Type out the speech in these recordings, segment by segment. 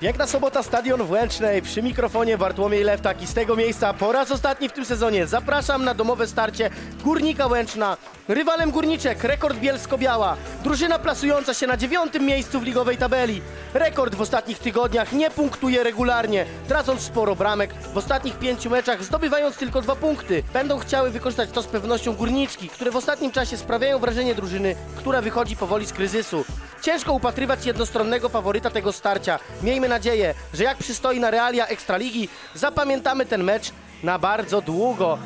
Piękna sobota, stadion w Łęcznej. Przy mikrofonie Bartłomiej Lewtak i z tego miejsca po raz ostatni w tym sezonie zapraszam na domowe starcie Górnika Łęczna. Rywalem Górniczek, rekord Bielsko-Biała. Drużyna plasująca się na dziewiątym miejscu w ligowej tabeli. Rekord w ostatnich tygodniach nie punktuje regularnie, tracąc sporo bramek. W ostatnich pięciu meczach zdobywając tylko dwa punkty. Będą chciały wykorzystać to z pewnością Górniczki, które w ostatnim czasie sprawiają wrażenie drużyny, która wychodzi powoli z kryzysu. Ciężko upatrywać jednostronnego faworyta tego starcia. Miejmy nadzieję, że jak przystoi na realia Ekstraligi, zapamiętamy ten mecz na bardzo długo.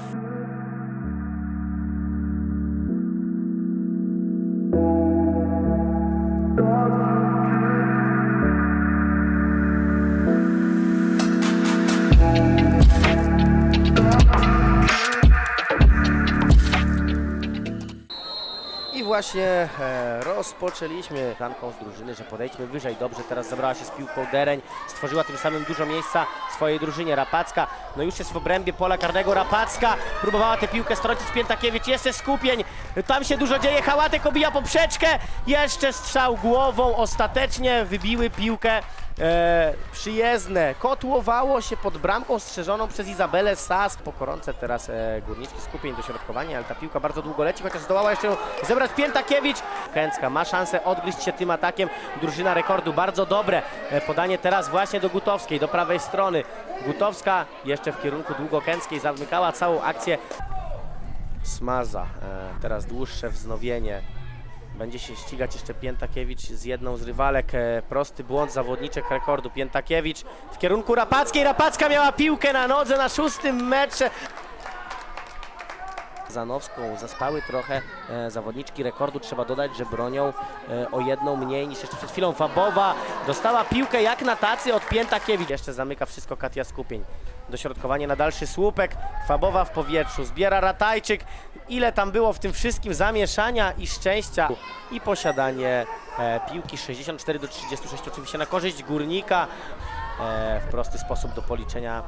Właśnie e, rozpoczęliśmy planką z drużyny, że podejdźmy wyżej. Dobrze, teraz zabrała się z piłką Dereń, stworzyła tym samym dużo miejsca swojej drużynie. Rapacka, no już jest w obrębie pola karnego. Rapacka próbowała tę piłkę strącić Piętakiewicz, jeszcze skupień. Tam się dużo dzieje, Hałatek obija poprzeczkę. Jeszcze strzał głową, ostatecznie wybiły piłkę e, przyjezdne. Kotłowało się pod bramką strzeżoną przez Izabelę Sas. Po teraz e, górniczki skupień, dośrodkowanie, ale ta piłka bardzo długo leci, chociaż zdołała jeszcze ją zebrać Piętakiewicz. Kęcka ma szansę odgryźć się tym atakiem. Drużyna rekordu bardzo dobre. E, podanie teraz właśnie do Gutowskiej, do prawej strony. Gutowska jeszcze w kierunku Długokęckiej zamykała całą akcję. Smaza, e, teraz dłuższe wznowienie. Będzie się ścigać jeszcze Piętakiewicz z jedną z rywalek. E, Prosty błąd zawodniczek rekordu. Piętakiewicz w kierunku Rapackiej. Rapacka miała piłkę na nodze na szóstym metrze. Zanowską zaspały trochę e, zawodniczki rekordu. Trzeba dodać, że bronią e, o jedną mniej niż jeszcze przed chwilą. Fabowa dostała piłkę jak na tacy od Piętakiewicz. Jeszcze zamyka wszystko Katia Skupień. Dośrodkowanie na dalszy słupek. Fabowa w powietrzu. Zbiera Ratajczyk. Ile tam było w tym wszystkim zamieszania i szczęścia. I posiadanie e, piłki 64 do 36 oczywiście na korzyść Górnika. E, w prosty sposób do policzenia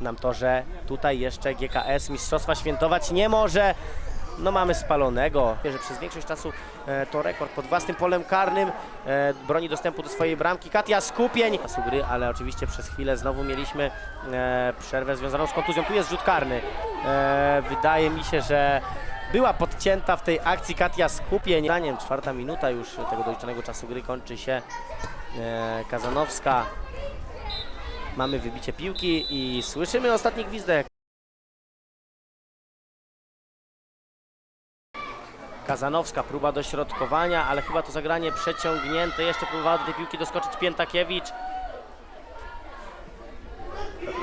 nam to, że tutaj jeszcze GKS Mistrzostwa świętować nie może. No mamy spalonego, że przez większość czasu e, to rekord pod własnym polem karnym, e, broni dostępu do swojej bramki. Katia Skupień, czasu gry, ale oczywiście przez chwilę znowu mieliśmy e, przerwę związaną z kontuzją. Tu jest rzut karny. E, wydaje mi się, że była podcięta w tej akcji Katia Skupień. Zdaniem czwarta minuta już tego doliczonego czasu gry kończy się e, Kazanowska. Mamy wybicie piłki i słyszymy ostatni gwizdek. Kazanowska, próba dośrodkowania, ale chyba to zagranie przeciągnięte. Jeszcze próbowała do tej piłki doskoczyć Piętakiewicz.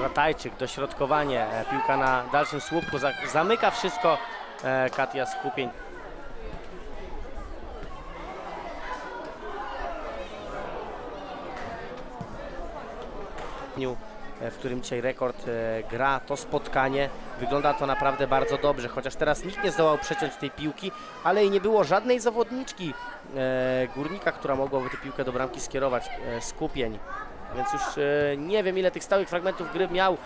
Ratajczyk, dośrodkowanie, e, piłka na dalszym słupku, za- zamyka wszystko e, Katia Skupień. E, w którym dzisiaj rekord e, gra to spotkanie. Wygląda to naprawdę bardzo dobrze, chociaż teraz nikt nie zdołał przeciąć tej piłki, ale i nie było żadnej zawodniczki e, górnika, która mogłaby tę piłkę do bramki skierować. Skupień. Więc już nie wiem, ile tych stałych fragmentów gry miał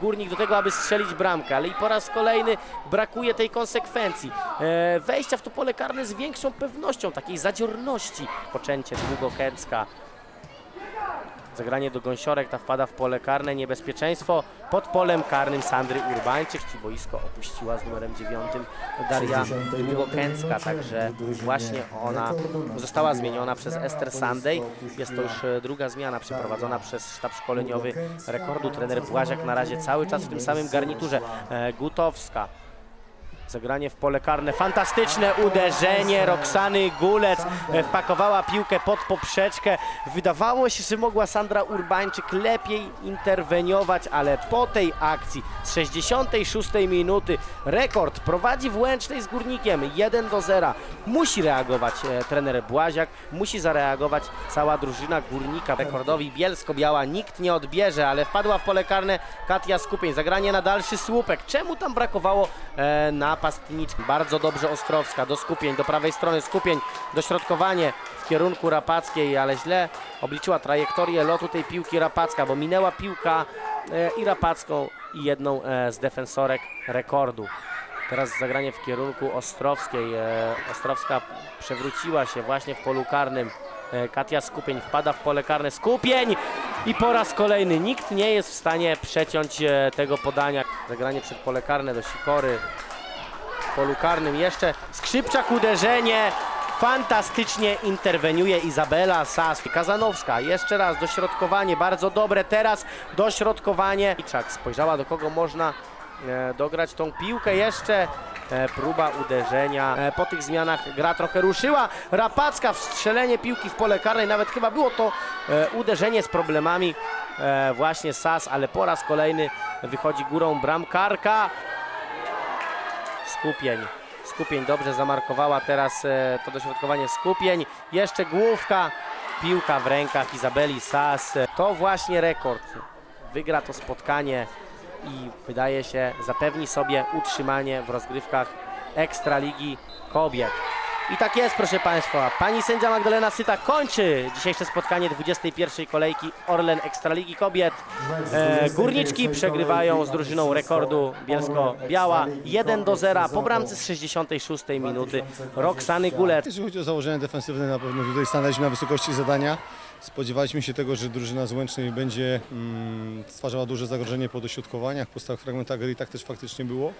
górnik do tego, aby strzelić bramkę, ale i po raz kolejny brakuje tej konsekwencji. Wejścia w to pole karne z większą pewnością, takiej zadziorności. Poczęcie długokęcka. Zagranie do gąsiorek, ta wpada w pole karne, niebezpieczeństwo pod polem karnym Sandry Urbańczyk. Ci boisko opuściła z numerem 9 Daria Długokęcka, także właśnie ona została zmieniona przez Ester Sandej. Jest to już e, druga zmiana przeprowadzona przez sztab szkoleniowy rekordu. Trener Błaziak na razie cały czas w tym samym garniturze. E, Gutowska Zagranie w pole karne, fantastyczne uderzenie Roxany Gulec e, wpakowała piłkę pod poprzeczkę. Wydawało się, że mogła Sandra Urbańczyk lepiej interweniować, ale po tej akcji z 66 minuty rekord prowadzi w Łęcznej z Górnikiem 1 do 0. Musi reagować e, trener Błaziak, musi zareagować cała drużyna Górnika. Rekordowi Bielsko-Biała nikt nie odbierze, ale wpadła w pole karne Katia Skupień. Zagranie na dalszy słupek. Czemu tam brakowało e, napastniczki? Bardzo dobrze Ostrowska, do Skupień, do prawej strony Skupień, dośrodkowanie w kierunku Rapackiej, ale źle obliczyła trajektorię lotu tej piłki Rapacka, bo minęła piłka e, i Rapacką i jedną e, z defensorek rekordu. Teraz zagranie w kierunku Ostrowskiej. E, Ostrowska przewróciła się właśnie w polu karnym. Katia Skupień wpada w pole karne. Skupień! I po raz kolejny nikt nie jest w stanie przeciąć tego podania. Zagranie przed pole karne do Sikory. W polu karnym jeszcze Skrzypczak uderzenie. Fantastycznie interweniuje Izabela Sas. Kazanowska jeszcze raz dośrodkowanie, bardzo dobre. Teraz dośrodkowanie. Iczak spojrzała do kogo można e, dograć tą piłkę jeszcze. E, próba uderzenia. E, po tych zmianach gra trochę ruszyła. Rapacka wstrzelenie piłki w pole karne. Nawet chyba było to e, uderzenie z problemami e, właśnie Sas, ale po raz kolejny wychodzi górą bramkarka. Skupień. Skupień dobrze zamarkowała teraz e, to dośrodkowanie skupień. Jeszcze główka. Piłka w rękach Izabeli Sas. To właśnie rekord. Wygra to spotkanie i wydaje się zapewni sobie utrzymanie w rozgrywkach Ekstraligi Kobiet. I tak jest, proszę Państwa. Pani sędzia Magdalena Syta kończy dzisiejsze spotkanie 21. kolejki Orlen Ekstraligi Kobiet. E, górniczki przegrywają z drużyną rekordu Bielsko-Biała 1 do 0 po bramce z 66 minuty Roxany Gulet. Jeżeli chodzi o założenia defensywne, na pewno tutaj stanęliśmy na wysokości zadania. Spodziewaliśmy się tego, że drużyna z Łęcznej będzie mm, stwarzała duże zagrożenie po dośrodkowaniach, po stałych fragmentach gry i tak też faktycznie było.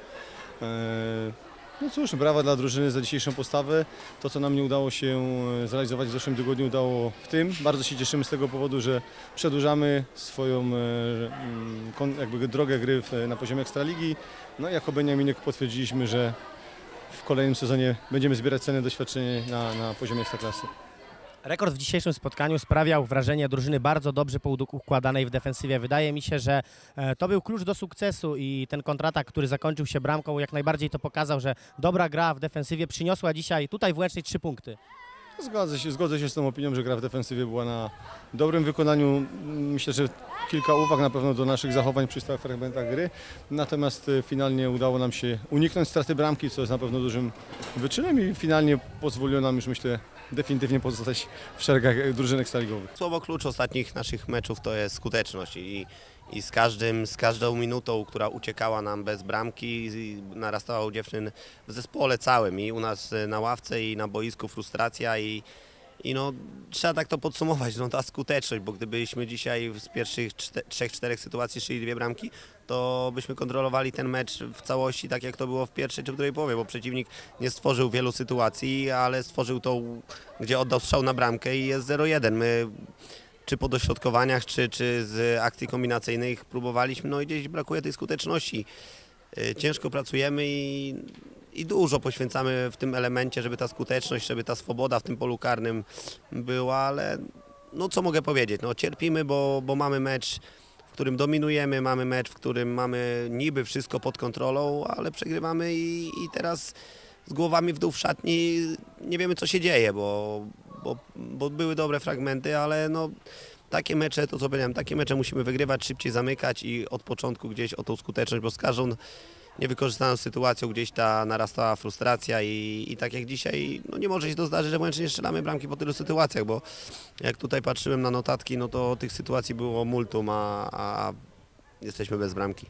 E, No cóż, brawa dla drużyny za dzisiejszą postawę. To, co nam nie udało się e, zrealizować w zeszłym tygodniu, udało w tym. Bardzo się cieszymy z tego powodu, że przedłużamy swoją e, mm, jakby drogę gry na poziomie Ekstraligi. No i jako Beniaminek potwierdziliśmy, że w kolejnym sezonie będziemy zbierać cenne doświadczenie na, na poziomie ekstraklasy. Rekord w dzisiejszym spotkaniu sprawiał wrażenie drużyny bardzo dobrze układanej w defensywie. Wydaje mi się, że e, to był klucz do sukcesu i ten kontratak, który zakończył się bramką, jak najbardziej to pokazał, że dobra gra w defensywie przyniosła dzisiaj tutaj w Łęcznej trzy punkty. Zgodzę się, zgodzę się z tą opinią, że gra w defensywie była na dobrym wykonaniu. Myślę, że kilka uwag na pewno do naszych zachowań przy stałych fragmentach gry. Natomiast e, finalnie udało nam się uniknąć straty bramki, co jest na pewno dużym wyczynem i finalnie pozwoliło nam już myślę definitywnie pozostać w szeregach drużynek ekstraligowych. Słowo klucz ostatnich naszych meczów to jest skuteczność i, i z, każdym, z każdą minutą, która uciekała nam bez bramki, narastała u dziewczyn w zespole całym i u nas e, na ławce i na boisku frustracja i, i no, trzeba tak to podsumować, no ta skuteczność, bo gdybyśmy dzisiaj z pierwszych czte, trzech, czterech sytuacji szyli dwie bramki, to byśmy kontrolowali ten mecz w całości tak jak to było w pierwszej czy w drugiej połowie, bo przeciwnik nie stworzył wielu sytuacji, ale stworzył tą, gdzie oddał strzał na bramkę i jest 0-1. My czy po dośrodkowaniach, czy, czy z akcji kombinacyjnych próbowaliśmy, no i gdzieś brakuje tej skuteczności. Y, Ciężko pracujemy i, i dużo poświęcamy w tym elemencie, żeby ta skuteczność, żeby ta swoboda w tym polu karnym była, ale no co mogę powiedzieć, no cierpimy, bo, bo mamy mecz, w którym dominujemy, mamy mecz, w którym mamy niby wszystko pod kontrolą, ale przegrywamy i, i teraz z głowami w dół w szatni nie wiemy co się dzieje, bo, bo, bo były dobre fragmenty, ale no takie mecze, to co powiedziałem, takie mecze musimy wygrywać, szybciej zamykać i od początku gdzieś o tą skuteczność, bo z każdą niewykorzystaną sytuacją gdzieś ta narastała frustracja i, i tak jak dzisiaj, no nie może się to zdarzyć, że wręcz strzelamy bramki po tylu sytuacjach, bo jak tutaj patrzyłem na notatki, no to tych sytuacji było multum, a, a jesteśmy bez bramki.